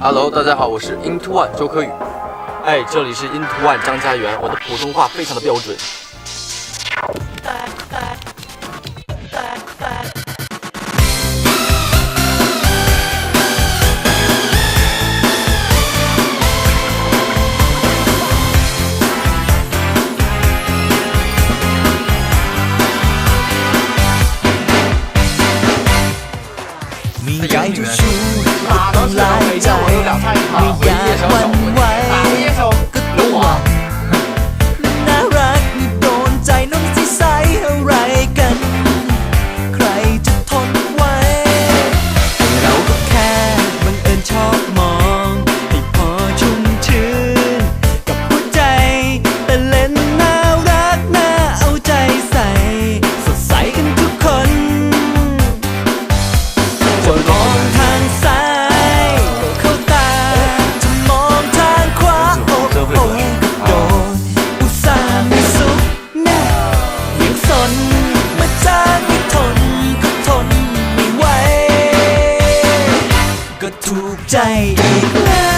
Hello，大家好，我是 Into One 周柯宇。哎，这里是 Into One 张家园，我的普通话非常的标准。你该读。至少北校我有俩菜是吧一夜็ถูกใจอีกแล้ว